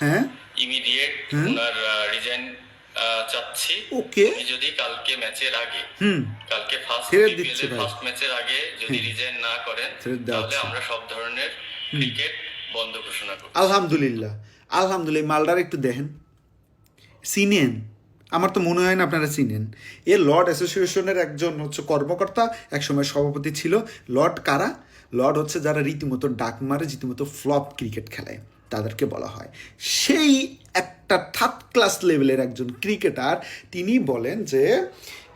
হ্যাঁ? ইমিডিয়েট ওনার রিজাইন চাচ্ছি। ওকে যদি কালকে ম্যাচের আগে হুম। কালকে ফার্স্ট দিচ্ছে ফার্স্ট ম্যাচের আগে যদি রিজাইন না করেন তাহলে আমরা সব ধরনের ক্রিকেট বন্ধ ঘোষণা করব। আলহামদুলিল্লাহ। আলহামদুলিল্লাহ মালদার একটু দেখেন। চিনেন। আমার তো মনে হয় না আপনারা চিনেন। এ লর্ড অ্যাসোসিয়েশনের একজন হচ্ছে কর্মকর্তা একসময় সভাপতি ছিল। লর্ড কারা? লর্ড হচ্ছে যারা রীতিমতো ডাক মারে রীতিমতো ফ্লপ ক্রিকেট খেলায়। তাদেরকে বলা হয়। সেই একটা থার্ড ক্লাস লেভেলের একজন ক্রিকেটার তিনি বলেন যে,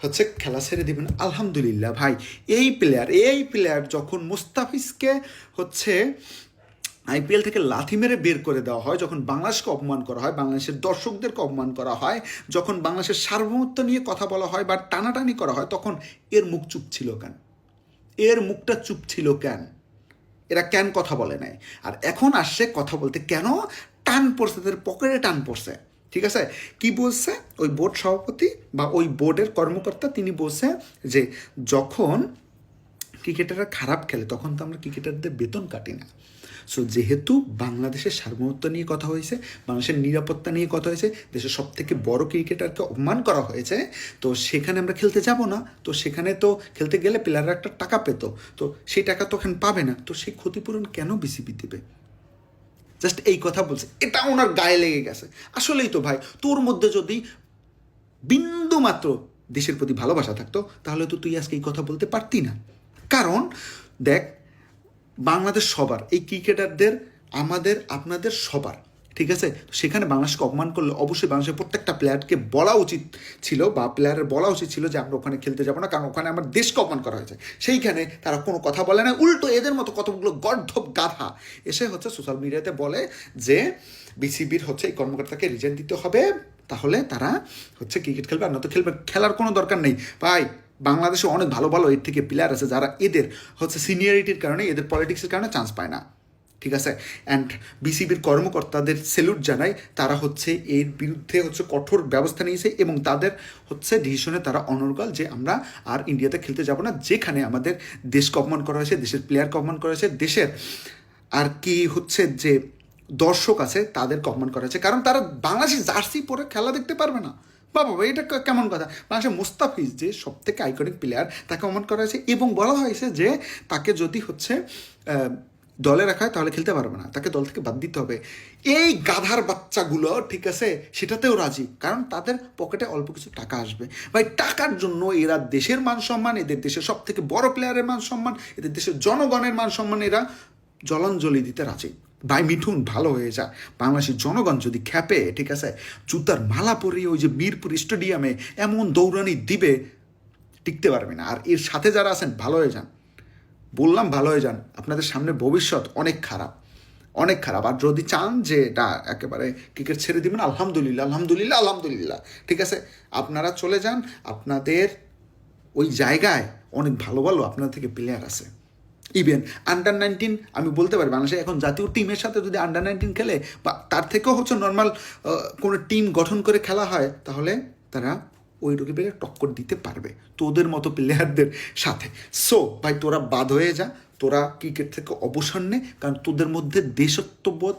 হচ্ছে খেলা ছেড়ে দিবেন, আলহামদুলিল্লাহ ভাই। এই প্লেয়ার এই প্লেয়ার যখন মুস্তাফিজকে হচ্ছে আইপিএল থেকে লাথি মেরে বের করে দেওয়া হয়, যখন বাংলাদেশকে অপমান করা হয়, বাংলাদেশের দর্শকদেরকে অপমান করা হয়, যখন বাংলাদেশের সার্বভৌমত্ব নিয়ে কথা বলা হয় বা টানাটানি করা হয়, তখন এর মুখ চুপ ছিল কেন? এর মুখটা চুপ ছিল কেন? এরা কেন কথা বলে নাই? আর এখন আসছে কথা বলতে কেন? টান পড়ছে, তাদের পকেটে টান পড়ছে। ঠিক আছে? কি বলছে? ওই বোর্ড সভাপতি বা ওই বোর্ডের কর্মকর্তা, তিনি বলছে যে যখন ক্রিকেটাররা খারাপ খেলে, তখন তো আমরা ক্রিকেটারদের বেতন কাটি না। সো যেহেতু বাংলাদেশের সার্বভৌমত্ব নিয়ে কথা হয়েছে বাংলাদেশের নিরাপত্তা নিয়ে কথা হয়েছে, দেশের সব থেকে বড় ক্রিকেটারকে অপমান করা হয়েছে, তো সেখানে আমরা খেলতে যাব না। তো সেখানে তো খেলতে গেলে প্লেয়াররা একটা টাকা পেত। তো সেই টাকা তো এখন পাবে না। তো সেই ক্ষতিপূরণ কেন বিসিবি দেবে? জাস্ট এই কথা বলছে। এটা ওনার গায়ে লেগে গেছে। আসলেই তো ভাই, তোর মধ্যে যদি বিন্দু মাত্র দেশের প্রতি ভালোবাসা থাকতো, তাহলে তো তুই আজকে এই কথা বলতে পারতি না। কারণ, দেখ বাংলাদেশ সবার, এই ক্রিকেটারদের, আমাদের, আপনাদের সবার, ঠিক আছে? সেখানে বাংলাদেশকে অপমান করলে অবশ্যই বাংলাদেশের প্রত্যেকটা প্লেয়ারকে বলা উচিত ছিল বা প্লেয়ারের বলা উচিত ছিল যে আমরা ওখানে খেলতে যাব না, কারণ ওখানে আমার দেশকে অপমান করা হয়েছে। সেইখানে তারা কোনো কথা বলে না, উল্টো এদের মতো কতগুলো গর্ধব গাধা এসে হচ্ছে সোশ্যাল মিডিয়াতে বলে যে বিসিবির হচ্ছে এই কর্মকর্তাকে রিজাইন দিতে হবে, তাহলে তারা হচ্ছে ক্রিকেট খেলবে, আর নয়তো খেলবে, খেলার কোনো দরকার নেই। ভাই বাংলাদেশে অনেক ভালো ভালো এর থেকে প্লেয়ার আছে যারা এদের হচ্ছে সিনিয়রিটির কারণে, এদের পলিটিক্সের কারণে চান্স পায় না। ঠিক আছে? অ্যান্ড বিসিবির কর্মকর্তাদের সেলুট জানাই তারা হচ্ছে এর বিরুদ্ধে হচ্ছে কঠোর ব্যবস্থা নিয়েছে এবং তাদের হচ্ছে ডিসিশনে তারা অনর্গল যে আমরা আর ইন্ডিয়াতে খেলতে যাব না, যেখানে আমাদের দেশকে অপমান করা হয়েছে, দেশের প্লেয়ারকে অপমান করা হয়েছে, দেশের আর কি হচ্ছে যে দর্শক আছে তাদেরকে অপমান করা হয়েছে। কারণ তারা বাংলাদেশের জার্সি পরে খেলা দেখতে পারবে না। বাবা এটা কেমন কথা? বাংলাদেশের মুস্তাফিজ, যে সব থেকে আইকনিক প্লেয়ার তাকে অপমান করা হয়েছে এবং বলা হয়েছে যে তাকে যদি হচ্ছে দলে রাখা হয় তাহলে খেলতে পারবে না। তাকে দল থেকে বাদ দিতে হবে। এই গাধার বাচ্চাগুলো, ঠিক আছে, সেটাতেও রাজি। কারণ তাদের পকেটে অল্প কিছু টাকা আসবে। ভাই, টাকার জন্য এরা দেশের মান সম্মান, এদের দেশের সব থেকে বড় প্লেয়ারের মান সম্মান, এদের দেশের জনগণের মান সম্মান, এরা জলাঞ্জলি দিতে রাজি। ভাই মিঠুন, ভালো হয়ে যা। বাংলাদেশের জনগণ যদি খ্যাপে, ঠিক আছে, জুতার মালা পরিয়ে ওই যে মিরপুর স্টেডিয়ামে এমন দৌড়ানি দিবে, টিকতে পারবে না। আর এর সাথে যারা আছেন, ভালো হয়ে যান। বললাম ভালো হয়ে যান, আপনাদের সামনে ভবিষ্যৎ অনেক খারাপ অনেক খারাপ। আর যদি চান যে এটা একেবারে ক্রিকেট ছেড়ে দিবেন, আলহামদুলিল্লাহ আলহামদুলিল্লাহ আলহামদুলিল্লাহ, ঠিক আছে? আপনারা চলে যান, আপনাদের ওই জায়গায় অনেক ভালো ভালো আপনার থেকে প্লেয়ার আছে। ইভেন আন্ডার নাইনটিন আমি বলতে পারি বাংলাদেশে এখন জাতীয় টিমের সাথে যদি আন্ডার নাইনটিন খেলে, বা তার থেকেও হচ্ছে নর্মাল কোনো টিম গঠন করে খেলা হয়, তাহলে তারা ওই রকমের টক্কর দিতে পারবে তোদের মতো প্লেয়ারদের সাথে। সো ভাই, তোরা বাদ হয়ে যা, তোরা ক্রিকেট থেকে অবসর নে, কারণ তোদের মধ্যে দেশত্ববোধ,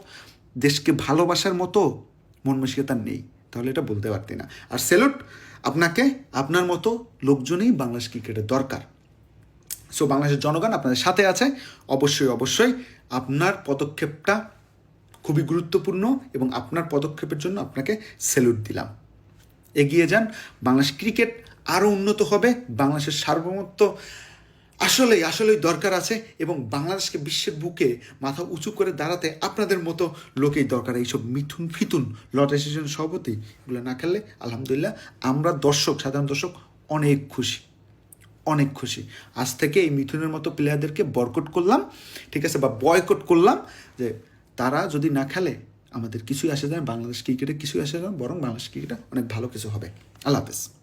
দেশকে ভালোবাসার মতো মন মানসিকতা নেই। তাহলে এটা বলতে পারতি না। আর সেলুট আপনাকে, আপনার মতো লোকজনেই বাংলাদেশ ক্রিকেটের দরকার। সো বাংলাদেশের জনগণ আপনাদের সাথে আছে। অবশ্যই অবশ্যই আপনার পদক্ষেপটা খুবই গুরুত্বপূর্ণ এবং আপনার পদক্ষেপের জন্য আপনাকে স্যালুট দিলাম। এগিয়ে যান। বাংলাদেশ ক্রিকেট আরও উন্নত হবে। বাংলাদেশের সার্বভৌমত্ব আসলেই আসলেই দরকার আছে এবং বাংলাদেশকে বিশ্বের বুকে মাথা উঁচু করে দাঁড়াতে আপনাদের মতো লোকেই দরকার। এইসব মিথুন ফিতুন লট অ্যাসোসিয়েশন সভাপতি এগুলো না খেললে আলহামদুলিল্লাহ আমরা দর্শক, সাধারণ দর্শক অনেক খুশি। অনেক খুশি। আজ থেকে এই মিথুনের মতো প্লেয়ারদেরকে বরকট করলাম, ঠিক আছে, বা বয়কট করলাম যে তারা যদি না খেলে, আমাদের কিছুই আসে যায় বাংলাদেশ ক্রিকেটে কিছুই আসে যায় বরং বাংলাদেশ ক্রিকেটে অনেক ভালো কিছু হবে। আল্লাহ হাফেজ।